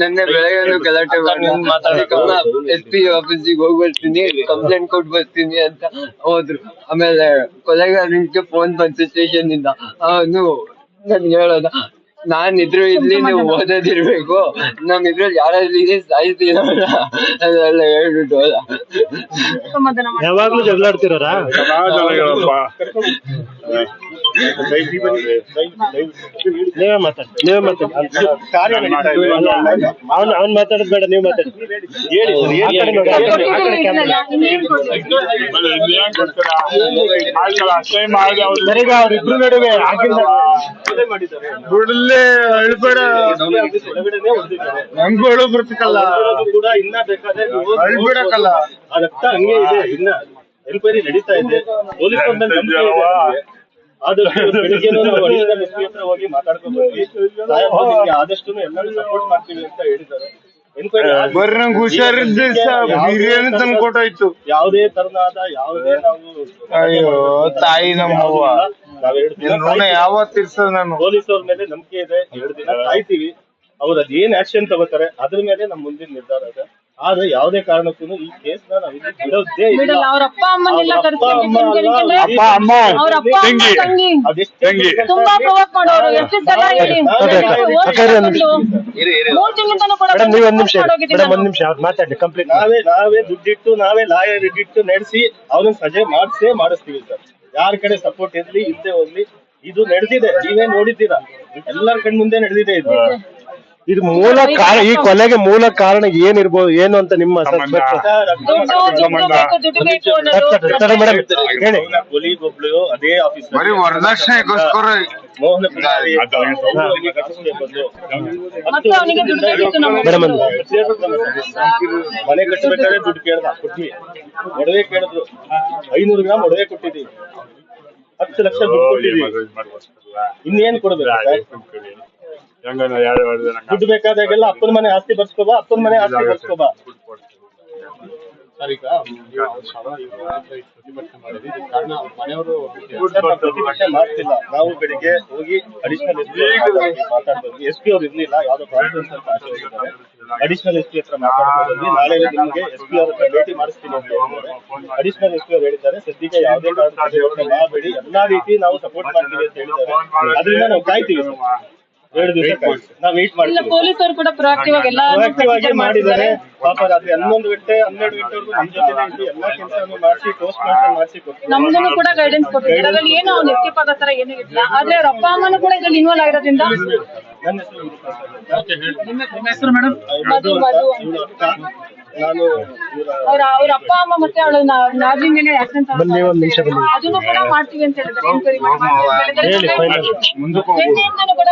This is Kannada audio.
ನೆನ್ನೆ ಬೆಳಗ್ಗೆ ಗಲಾಟೆ ಮಾಡಿ. ಎಸ್ ಪಿ ಆಫೀಸಿಗೆ ಹೋಗಿ ಬರ್ತೀನಿ ಕಂಪ್ಲೇಂಟ್ ಕೊಟ್ಟು ಬರ್ತೀನಿ ಅಂತ ಹೋದ್ರು. ಆಮೇಲೆ ಕೊಲೆಗಾರನಿಗೆ ಫೋನ್ ಬಂತು ಸ್ಟೇಷನ್ ಇಂದ. ಅವನು ನನ್ಗೆ ಹೇಳೋದ ನಾನ್ ಇದ್ರು ಇಲ್ಲಿ ನೀವು ಓದೋದಿರ್ಬೇಕು. ನಮ್ ಇದ್ರಲ್ಲಿ ಯಾರಾದ್ರೂ ಇದೆ ಸಾಯ್ತೀರ ಅದೆಲ್ಲ ಹೇಳ್ಬಿಟ್ಟು ಹೋದ. ಸಮಾಧಾನ ಮಾಡಿ ಯಾವಾಗ್ಲೂ ಜಗಳಾಡ್ತಿರೋರಾ? ನೀವೇ ಮಾತಾಡಿ ನೀವೇ ಮಾತಾಡಿ ಕಾರ್ಯ ಅವ್ನ್ ಅವ್ನ್ ಮಾತಾಡೋದ್ ಬೇಡ ನೀವ್ ಮಾತಾಡಿ ಹೇಳಿ ಸರ್, ಆ ಕಡೆ ನೋಡಿ, ಆ ಕಡೆ- ಆ ಕಡೆ camera. ಸರ್, ಈಗ ಅವ್ರಿಬ್ರು ನಡುವೆ ಆಗಿಂದ ಬಿಡಲೇ ಅಳ್ಬೇಡ ನಂಗೋಳು ಬರ್ತಿಕಲ್ಲ ಕೂಡ ಇನ್ನ ಬೇಕಾದ್ರೆ ಅಳ್ಬಿಡಕ್ಕಲ್ಲ ಆ ರಕ್ತ ಹಂಗೆ ಇದೆ ಇನ್ನ ಎನ್ಕ್ವೈರಿ ನಡೀತಾ ಇದೆ ಪೊಲೀಸ್ ಆದಷ್ಟು ಬೆಳಿಗ್ಗೆನೂ ನಾವು ಅಡಿಷನಲ್ ಎಸ್ ಪಿ ಹತ್ರ ಹೋಗಿ ಮಾತಾಡ್ಕೊಂಡು ಬಂದ್ವಿ ಸಾಹೇಬ್ರು ನಿಮ್ಗೆ ಆದಷ್ಟು ಎಲ್ಲರೂ ಸಪೋರ್ಟ್ ಮಾಡ್ತೀವಿ ಅಂತ ಹೇಳಿದ್ದಾರೆ. ಎನ್ಕ್ವೈರಿ ಬರ್ರಿ ನಂಗೆ ಹುಷಾರಿದ್ದ ಬಿರಿಯಾನಿ ತಂದು ಕೊಟ್ಟಾಯ್ತು ಯಾವುದೇ ತರನಾದ ಯಾವುದೇ ನಾವು ಅಯ್ಯೋ ತಾಯಿ ನಮ್ಮವ್ವ. ನಾವೆರಡು ದಿನ ನಿನ್ ಋಣ ಪೊಲೀಸ್ ಅವ್ರ ಮೇಲೆ ನಂಬಿಕೆ ಇದೆ ಎರಡು ದಿನ ಕಾಯ್ತೀವಿ. ಅವ್ರು ಅದೇನ್ ಆಕ್ಷನ್ ತಗೋತಾರೆ? ಅದ್ರ ಮೇಲೆ ನಮ್ ಮುಂದಿನ ನಿರ್ಧಾರ ಇದೆ. ಆದ್ರೆ ಯಾವುದೇ ಕಾರಣಕ್ಕೂ ಈ ಕೇಸ್ ಬಿಡೋದೇ ಇಲ್ಲ. ಬಿಡಲ್ಲ. ಅವ್ರ ಅಪ್ಪ ಅಮ್ಮನೆಲ್ಲ ಅವ್ರ ಅಪ್ಪ ಕರ್ಸ್ಕೊಂಡು ಅಮ್ಮ ಅಲ್ಲ, ಯಾಕಂದ್ರೆ ಅಪ್ಪ ಅಮ್ಮ. ಅವ್ರ ಅಪ್ಪ ಅಮ್ಮ ತಂಗಿ. ತಂಗಿ. ತುಂಬಾ ಪ್ರವೋಕ್ ಮಾಡೋರು. ಎಷ್ಟು ಸಲ ಹೇಳಿ? ಅದೇ, ಅದೇ, ಅದೇ, ಮೂರ್ ತಿಂಗಳಿಂದನೂ ಕೂಡ ಮೇಡಮ್ ನೀವ್ ಒಂದ್ ನಿಮಿಷ ಹೋಗಿದ್ದೀನಿ ಮೇಡಮ್ ಒಂದ್ ನಿಮಿಷ ಅವ್ರು ಮಾತಾಡಿ ಕಂಪ್ಲೀಟ್ ನಾವೇ ನಾವೇ ದುಡ್ಡಿಟ್ಟು ನಾವೇ ಲಾಯರ್ ಇಟ್ಟು ನಡೆಸಿ ಅವನನ್ನ ಸಜೆ ಮಾಡಿಸೇ ಮಾಡಿಸ್ತೀವಿ ಸರ್. ಯಾರ ಕಡೆ ಸಪೋರ್ಟ್ ಇರ್ಲಿ ಹಿಂದೆ ಹೋಗ್ಲಿ. ಇದು ನಡೆದಿದೆ. ನೀವೇ ನೋಡಿದ್ದೀರಾ. ಎಲ್ಲರ ಕಣ್ ಮುಂದೆ ನಡೆದಿದೆ ಇದು. ಇದು ಮೂಲ ಕಾರಣ ಈ ಕೊಲೆಗೆ ಮೂಲ ಕಾರಣ ಏನಿರ್ಬೋದು ಏನು ಅಂತ ನಿಮ್ಮ ಮೇಡಮ್ ಹೇಳಿ ಅದೇ ಆಫೀಸ್ ಬರೀ ವರದಕ್ಷಿಣೆಗೋಸ್ಕರ ಮೇಡಮ್ ಮನೆ ಕಟ್ಟಬೇಕಾದ್ರೆ ದುಡ್ಡು ಕೇಳ್ದ ಒಡವೆ ಕೇಳಿದ್ರು ಐನೂರು ಗ್ರಾಮ್ ಒಡವೆ ಕೊಟ್ಟಿದ್ದೀವಿ ಹತ್ತು ಲಕ್ಷ ದುಡ್ಡು ಕೊಟ್ಟಿದ್ದೀವಿ ಇನ್ನೇನ್ ಕೊಡ್ಬೇಕು ದುಡ್ಡು ಬೇಕಾದಾಗೆಲ್ಲ ಅಪ್ಪನ ಮನೆ ಆಸ್ತಿ ಬರ್ಸ್ಕೋಬಾ ಅಪ್ಪನ ಮನೆ ಆಸ್ತಿ ಬರ್ಸ್ಕೋಬಾ. ಸರ್, ನಾವು ಪ್ರತಿಭಟನೆ ಮಾಡ್ತಿಲ್ಲ. ನಾವು ಬೆಳಿಗ್ಗೆ ಹೋಗಿ additional S P SP S P ಅವ್ರು ಇರ್ಲಿಲ್ಲ ಯಾವ್ದೋ ಕಾನ್ಫರೆನ್ಸ್ ಅಂತ ಅಡಿಷನಲ್ ಎಸ್ ಪಿ ಹತ್ರ ಮಾತಾಡ್ಬೋದು ನಾಳೆ ನಿಮಗೆ ಎಸ್ ಪಿ ಅವ್ರ ಹತ್ರ ಭೇಟಿ ಮಾಡಿಸ್ತೀನಿ ಅಂತ ಅಡಿಷನಲ್ ಎಸ್ ಪಿ ಅವ್ರು ಹೇಳಿದ್ದಾರೆ. ಸದ್ಯಕ್ಕೆ ಯಾವುದೇ ಕಾರಣಕ್ಕೂ ಮಾಡಬೇಡಿ ಎಲ್ಲಾ ರೀತಿ ನಾವು ಸಪೋರ್ಟ್ ಮಾಡ್ತೀವಿ ಅಂತ ಹೇಳಿದ್ದಾರೆ. ಅದರಿಂದ ನಾವು ಕಾಯ್ತೀವಿ. ಎರಡು ದಿವಸ ನಾವು ವೇಟ್ ಇಲ್ಲ ಮಾಡ್ತೀವಿ. ಪೊಲೀಸ್ ಅವರು ಕೂಡ ಪ್ರಾಕ್ಟಿವ್ ಆಗಿ ಎಲ್ಲ ಪ್ರೊಆಕ್ಟಿವ್ ಆಗಿ ಮಾಡಿದ್ದಾರೆ. ಪಾಪ ರಾತ್ರಿ ಹನ್ನೊಂದು ಗಂಟೆ ಹನ್ನೆರಡು ಗಂಟೆವರೆಗೂ ನಮ್ಮ ಜೊತೆ ಇದ್ದು ಎಲ್ಲಾ ಕೆಲಸವನ್ನು ಮಾಡಿಸಿ ಪೋಸ್ಟ್ ಮಾರ್ಟಮ್ ಮಾಡಿಸಿ ಕೊಡ್ತೀವಿ. ನಮ್ದನ್ನು ಕೂಡ ಗೈಡೆನ್ಸ್ ಕೊಟ್ಟಿದ್ದಾರೆ. ಅದ್ರಲ್ಲಿ ಏನು ಅವ್ನು ಎಸ್ಕೇಪ್ ಆಗೋ ತರ ಏನೂ ಇಲ್ಲ. ಆದ್ರೆ ಅವ್ರ ಅಪ್ಪ ಅಮ್ಮನೂ ಕೂಡ ಇದ್ರಲ್ಲಿ ಇನ್ವಾಲ್ವ್ ಆಗಿರೋದ್ರಿಂದ ನನ್ನ ಹೆಸರು ಮಧು ಮಧು ಅಂತ. ಅಕ್ಕ, ನಾನು ಅವ್ರ ಅವ್ರ ಅಪ್ಪ ಅಮ್ಮ ಮತ್ತೆ ಅವಳು ಮೇಲೆ ಆಕ್ಸಿಡೆಂಟ್ ಬನ್ನಿ ಒಂದ್ ನಿಮಿಷ ಬನ್ನಿ. ಅದನ್ನು ಕೂಡ ಮಾಡ್ತೀವಿ ಅಂತ ಹೇಳಿದ್ರೆ ಎನ್ಕ್ವೈರಿ ಮಾಡಿ ಮುಂದಕ್ಕೆ ಕೂಡ